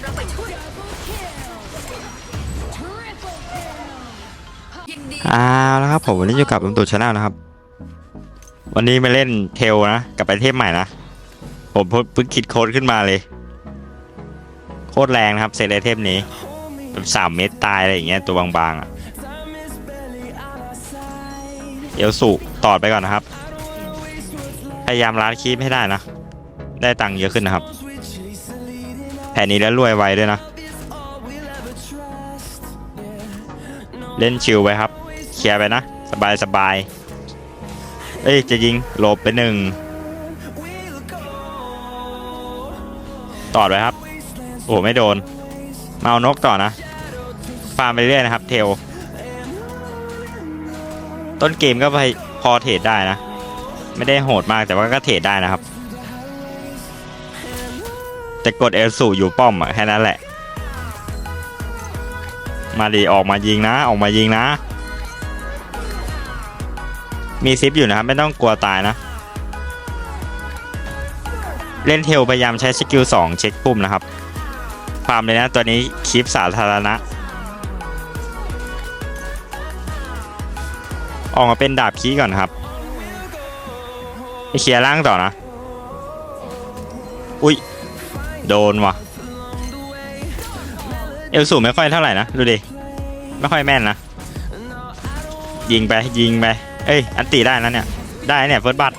ำลังไปช่วยอ้าวแล้วครับผมวันนี้อยู่กับลุงตู่ชาแนลนะครับ วันนี้มาเล่นเทลนะกับไปเทพใหม่นะ ผมเพิ่งคิดโค้ดขึ้นมาเลย โคตรแรงนะครับเซตไอเทพนี้แบบสามเมตรตายอะไรอย่างเงี้ยตัวบางๆอะเยวสุตอดไปก่อนนะครับ พยายามล้านคีบให้ได้นะ ได้ตังค์เยอะขึ้นนะครับ ผนนี้แล้วรวยไวด้วยนะ เล่นชิลไปครับ เคลียร์ไปนะ สบายสบาย เอ้ย จะยิงหลบไปหนึ่งต่อไปครับ โอ้ไม่โดน มาเอานกต่อนะฟาร์มไปเรื่อยนะครับ เทล ต้นเกมก็พอเทรดได้นะ ไม่ได้โหดมากแต่ว่าก็เทรดได้นะครับ แต่กดเอลสูอยู่ป้อมอะแค่นั้นแหละ มาดีออกมายิงนะ ออกมายิงนะ มีซิปอยู่นะครับ ไม่ต้องกลัวตายนะ เล่นเทลพยายามใช้สกิล2เช็คปุ่มนะครับฟาร์มเลยนะตัวนี้คลิปสาธารณะ ออกมาเป็นดาบคีก่อนครับเคลียร์ล่างต่อนะ อุ้ย โดนว่ะ เอลสูไม่ค่อยเท่าไหร่นะ ดูดิ ไม่ค่อยแม่นนะ ยิงไป ยิงไป เอ้ย อันตีได้นะเนี่ย ได้เนี่ยเฟิร์สบัต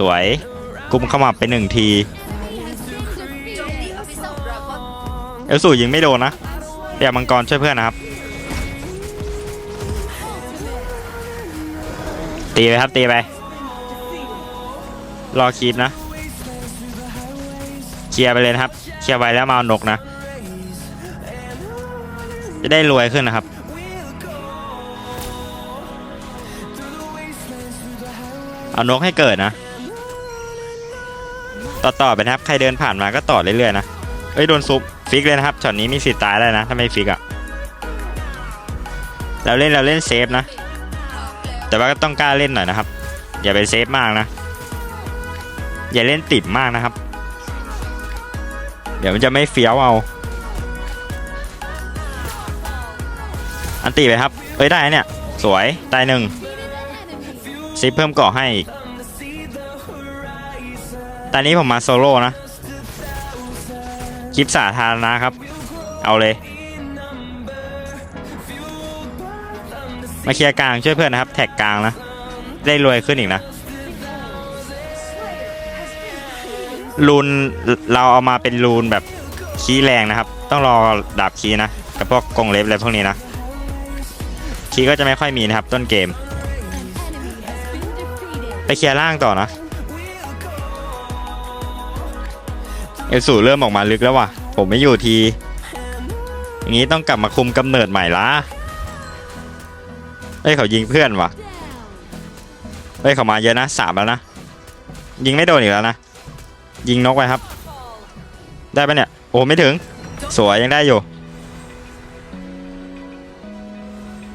สวย กุมข้ามาไปหนึ่งที เอลสูยิงไม่โดนนะเดี๋ยวมังกรช่วยเพื่อนนะครับ ตีไปครับตีไป รอคีบนะ เคลียร์ไปเลยนะครับ เคลียร์ไว้แล้วมาเอานกนะ จะได้รวยขึ้นนะครับ เอานกให้เกิดนะ ต่อต่อไปนะครับ ใครเดินผ่านมาก็ต่อเรื่อยๆนะ เอ้ยโดนซุปฟิกเลยนะครับ ช็อตนี้มีสิทธิ์ตายได้นะถ้าไม่ฟิกอะ่ะเราเล่นเราเล่นเซฟนะ แต่ว่าก็ต้องกล้าเล่นหน่อยนะครับ อย่าไปเซฟมากนะ อย่าเล่นติดมากนะครับ ดี๋ยวมันจะไม่เฟี้ยวเอา อันตีไปครับ เอ้ยได้เนี่ย สวยตายหนึ่งซิปเพิ่มเกาะให้อีกตอนนี้ผมมาโซโล่นะ คลิปสาธารณะครับ เอาเลย มาเคลียร์กลางช่วยเพื่อนนะครับ แท็กกลางนะ ได้รวยขึ้นอีกนะ รูนเราเอามาเป็นรูนแบบคีย์แรงนะครับ ต้องรอดาบคีย์นะกับพวกกงเล็บอะไรพวกนี้นะคีย์ก็จะไม่ค่อยมีนะครับ ต้นเกม ไปเคลียร์ล่างต่อนะเอลสูเริ่มออกมาลึกแล้วว่ะ ผมไม่อยู่ทีอย่างนี้ต้องกลับมาคุมกำเนิดใหม่ละเฮ้ยเขายิงเพื่อนว่ะเฮ้ยเขามาเยอะนะสามแล้วนะยิงไม่โดนอีกแล้วนะ ยิงนกไปครับ ได้ปะเนี่ย โอ้ไม่ถึง สวยยังได้อยู่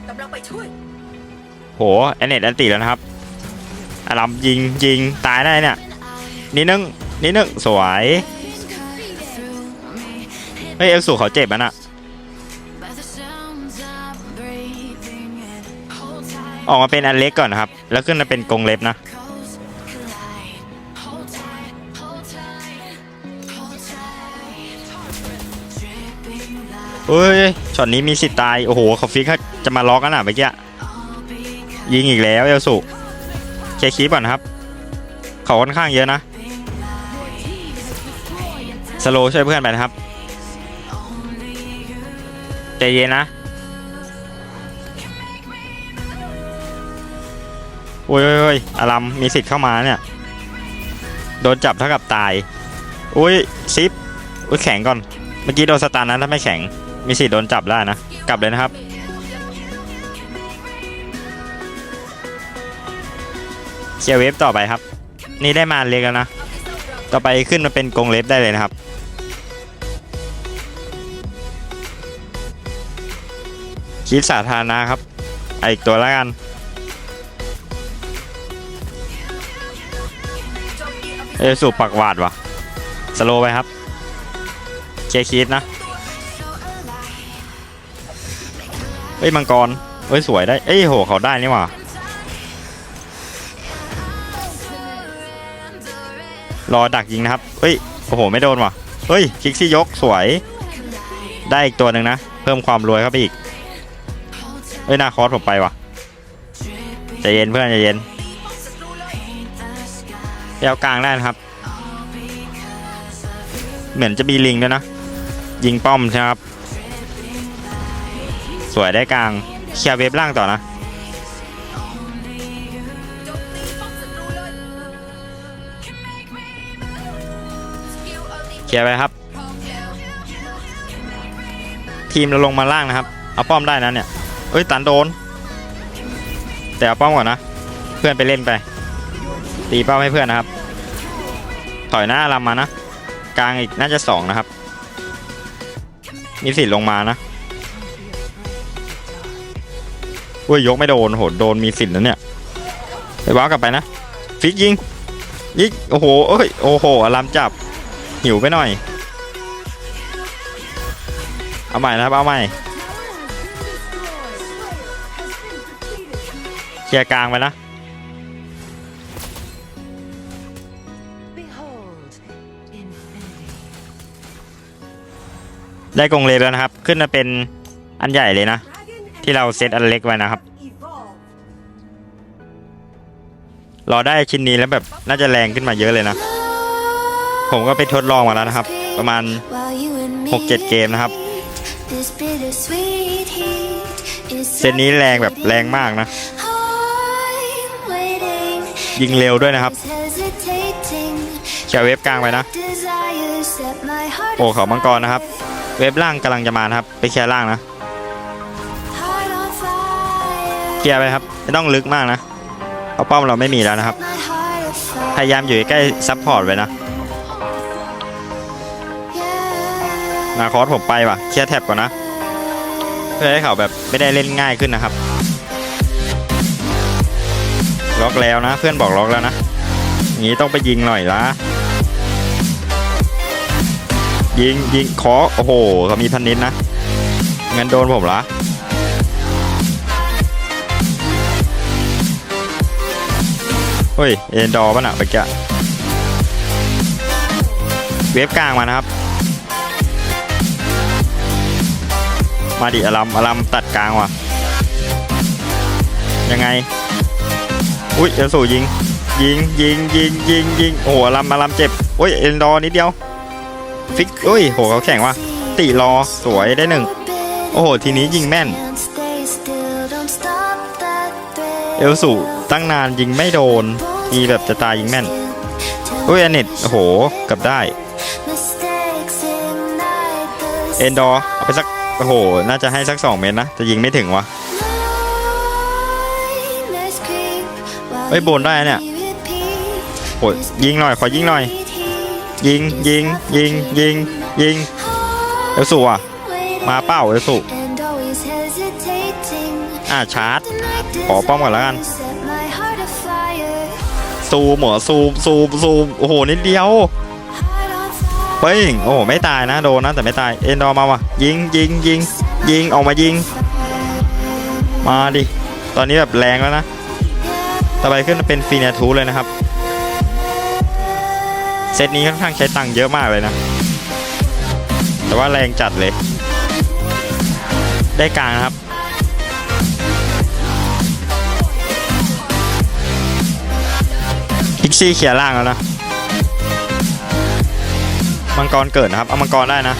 กำลังไปช่วยโหแอนเนตแอนติแล้วนะครับอารัมยิงยิงตายได้เนี่ยนิดนึงนิดนึงสวยเฮ้ยเอลสูเขาเจ็บมันอะออกมาเป็นอันเล็กก่อนนะครับ แล้วขึ้นมาเป็นกรงเล็บนะ เฮ้ยช็อตนี้มีสิทธิ์ตาย โอ้โหเขาฟิกเขาจะมาล็อกกันอะเมื่อกี้ยิงอีกแล้วเอลสุเคยคีบก่อนครับ เขาค่อนข้างเยอะนะสโลช่วยเพื่อนไปนะครับใจเย็นนะโอ้ยโอ้ยอารัมมีสิทธิ์เข้ามาเนี่ย โดนจับเท่ากับตาย อุ้ยซิปอุ้ยแข็งก่อน เมื่อกี้โดนสตาร์นะถ้าไม่แข็ง มีสิทธิ์โดนจับได้วนะ กลับเลยนะครับ เคลียร์เวฟต่อไปครับ นี่ได้มาเล็กแล้วนะ ต่อไปขึ้นมาเป็นกรงเล็บได้เลยนะครับ คลิปสาธารณะครับเอาอีกตัวแล้วกันเอสูบปักวาดวะสโลไปครับ เคลียร์คีดนะ เฮ้ยมังกรเอ้ยสวยได้เอ้ยโหเขาได้นี่หว่ารอดักยิงนะครับเฮ้ยโอ้โหไม่โดนว่ะเฮ้ยคิกซี่ยกสวย ได้อีกตัวหนึ่งนะ เพิ่มความรวยเข้าไปอีกเฮ้ยนาคอสผมไปว่ะใจเย็นเพื่อนใจเย็นไปเอากลางได้นะครับ เหมือนจะมีลิงด้วยนะ ยิงป้อมใช่ครับ วยได้กลางเคลียร์เว็บล่างต่อนะเลยเคลียร์ไปครับ ทีมเราลงมาล่างนะครับ เอาป้อมได้นะเนี่ยเอ้ยตันโดน แต่เอาป้อมก่อนนะ เพื่อนไปเล่นไป ตีเป้าให้เพื่อนนะครับ ถอยหน้าลำมานะ กลางอีกน่าจะสองนะครับ มีสิทธิ์ลงมานะ อุ้ยยกไม่โดนโหโดนมีสิทธิ์นะเนี่ยไปว้ากลับไปนะฟิกยิงยิงโอ้โหเอ้ยโอ้โหอารามจับหิวไปหน่อย เอาใหม่นะครับเอาใหม่เคลียร์กลางไปนะได้กรงเลนแล้วนะครับ ขึ้นมาเป็นอันใหญ่เลยนะ ที่เราเซตอันเล็กไว้นะครับ รอได้ชิ้นนี้แล้วแบบน่าจะแรงขึ้นมาเยอะเลยนะ ผมก็ไปทดลองมาแล้วนะครับ ประมาณ 6-7 เกมนะครับ เซตนี้แรงแบบแรงมากนะ ยิงเร็วด้วยนะครับเคลียร์เว็บกลางไปนะ โอ้เขามังกรนะครับ เว็บล่างกำลังจะมานะครับ ไปเคลียร์ล่างนะ เคลียร์ไปครับ ไม่ต้องลึกมากนะเพราะป้อมเราไม่มีแล้วนะครับ พยายามอยู่ใกล้ซับพอร์ตไว้นะนาคอสผมไปว่ะเคลียร์แท็บก่อนนะเพื่อให้เขาแบบไม่ได้เล่นง่ายขึ้นนะครับ ล็อกแล้วนะ เพื่อนบอกล็อกแล้วนะอย่างนี้ต้องไปยิงหน่อยละยิงยิงขอโอ้โหเขามีพันนิดนะเงินโดนผมละ เอ็นดอร์ป่ะน่ะเมื่อกี้เวฟกลางมานะครับ มาดิอลัมอลัมตัดกลางว่ะ ยังไง อุ้ยเอลสูยิง ยิงยิงยิงยิงยิงโอ้โหอลัมอลัมเจ็บโอ้ยเอ็นดอร์นิดเดียว ฟิกอุ้ยโหเขาแข่งว่ะตีรอสวยได้หนึ่งโอ้โห ทีนี้ยิงแม่น เอลสูตั้งนานยิงไม่โดน มีแบบจะตายยิงแม่นอุ้ยอเน็ตโอ้โหเกับได้เอนดอร์เอาไปสักโอ้โห น่าจะให้สัก 2 เมตรนะแต่ยิงไม่ถึงวะเฮ้ยโบนได้เนี่ยโอ้ยยิงหน่อย ขอยิงหน่อย ยิงยิงยิงยิงยิงเอลสูอะ มาเป้าเอลสูอ่าชาร์จ ขอป้อมก่อนแล้วกัน ซูมเหมอซูมซูมซูมโอ้โหนิดเดียวเฮ้ยโอ้โหไม่ตายนะโดนนะแต่ไม่ตายเอ็นดอมาว่ะยิงยิงยิงยิงออกมายิง มาดิตอนนี้แบบแรงแล้วนะต่อไปขึ้นเป็นฟีเนทูเลยนะครับเซตนี้ค่อนข้างใช้ตังค์เยอะมากเลยนะ แต่ว่าแรงจัดเลย ได้กลางนะครับ พิกซี่เคลียร์ล่างแล้วนะ มังกรเกิดนะครับ เอามังกรได้นะ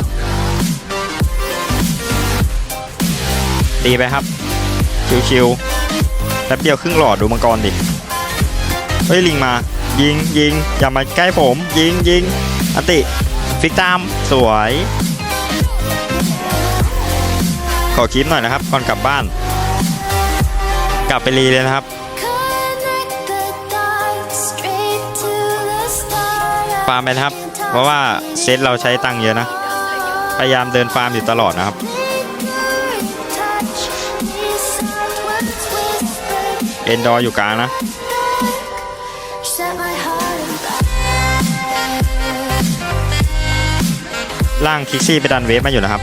ตีไปครับ ชิวๆแป๊บเดียวครึ่งหลอดดูมังกรดิ เฮ้ยลิงมา ยิงยิงอย่ามาใกล้ผม ยิงยิงอติ ฟิกตาม สวย ขอคลิปหน่อยนะครับ ก่อนกลับบ้าน กลับไปรีเลยนะครับ ฟาร์มไปนะครับ เพราะว่าเซตเราใช้ตังเยอะนะ พยายามเดินฟาร์มอยู่ตลอดนะครับ เอ็นดอร์อยู่กลางนะล่างคิกซี่ไปดันเวฟมาอยู่นะครับ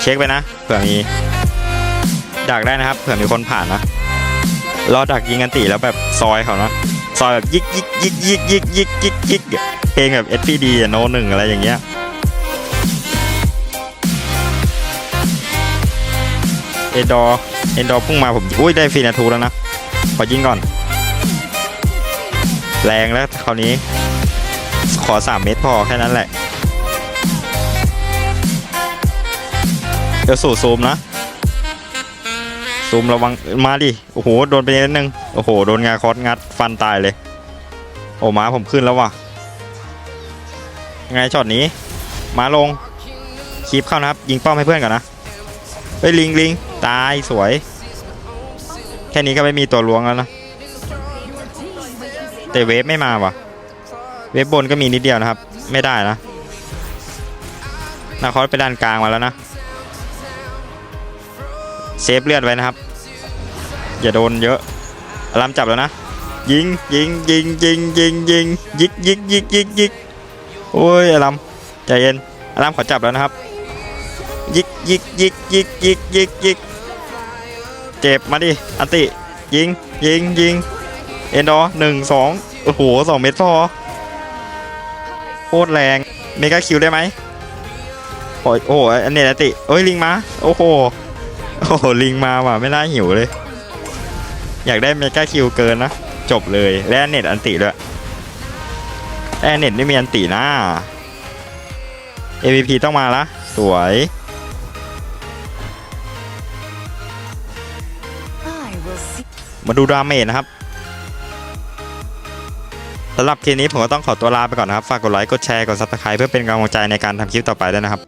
เช็คไปนะเผื่อมีดักได้นะครับเผื่อมีคนผ่านนะรอดักยิงกันตีแล้วแบบซอยเขานะ ซอยแบบยิกยิกยิกยิกยิกยิกยิกยิกเพลงแบบ SPD โนหนึ่งอะไรอย่างเงี้ยเอนดอร์เอนดอร์พุ่งมาผมอุ้ยได้ฟรีนาทูแล้วนะ ขอยิงก่อน แรงแล้วคราวนี้ ขอ 3 เม็ดพอแค่นั้นแหละ เดี๋ยวสู่ซูมนะ ซูมระวังมาดิโอ้โหโดนไปนิดนึงโอ้โหโดนงาคอสงัดฟันตายเลย โอ้ม้าผมขึ้นแล้ววะยังไงช็อตนี้ม้าลงคีบเข้านะครับ ยิงป้อมให้เพื่อนก่อนนะเฮ้ยลิงลิงตายสวย แค่นี้ก็ไม่มีตัวล้วงแล้วนะแต่เวฟไม่มาว่ะ เวฟบนก็มีนิดเดียวนะครับ ไม่ได้นะนาคอสไปด้านกลางมาแล้วนะ เซฟเลือดไว้นะครับ อย่าโดนเยอะอารามจับแล้วนะ ยิงยิงยิงยิงยิงยิงยิกยิกยิกยิกยิกโอ้ยอารามใจเย็นอารามขอจับแล้วนะครับ ยิกยิกยิกยิกยิกยิกยิกเจ็บมาดิอันติยิงยิงยิงเอ็นดอหนึ่งสองโอ้โหสองเม็ดพอโคตรแรงเมกาคิวได้ไหมโอ้โหอันเนตติเอ้ยลิงมา โอ้โห โอ้โหลิงมาว่ะไม่น่าหิวเลย อยากได้เมกาคิวเกินนะ จบเลยและเน็ตอันติด้วยและเน็ตไม่มีอันตินะ MVP ต้องมาละ สวย มาดูดาเมจนะครับสำหรับคลิปนี้ผมก็ต้องขอตัวลาไปก่อนนะครับ ฝากกดไลค์ กดแชร์ กดซับสไคร b e เพื่อเป็นกำลังใจในการทำคลิปต่อไปด้วยนะครับ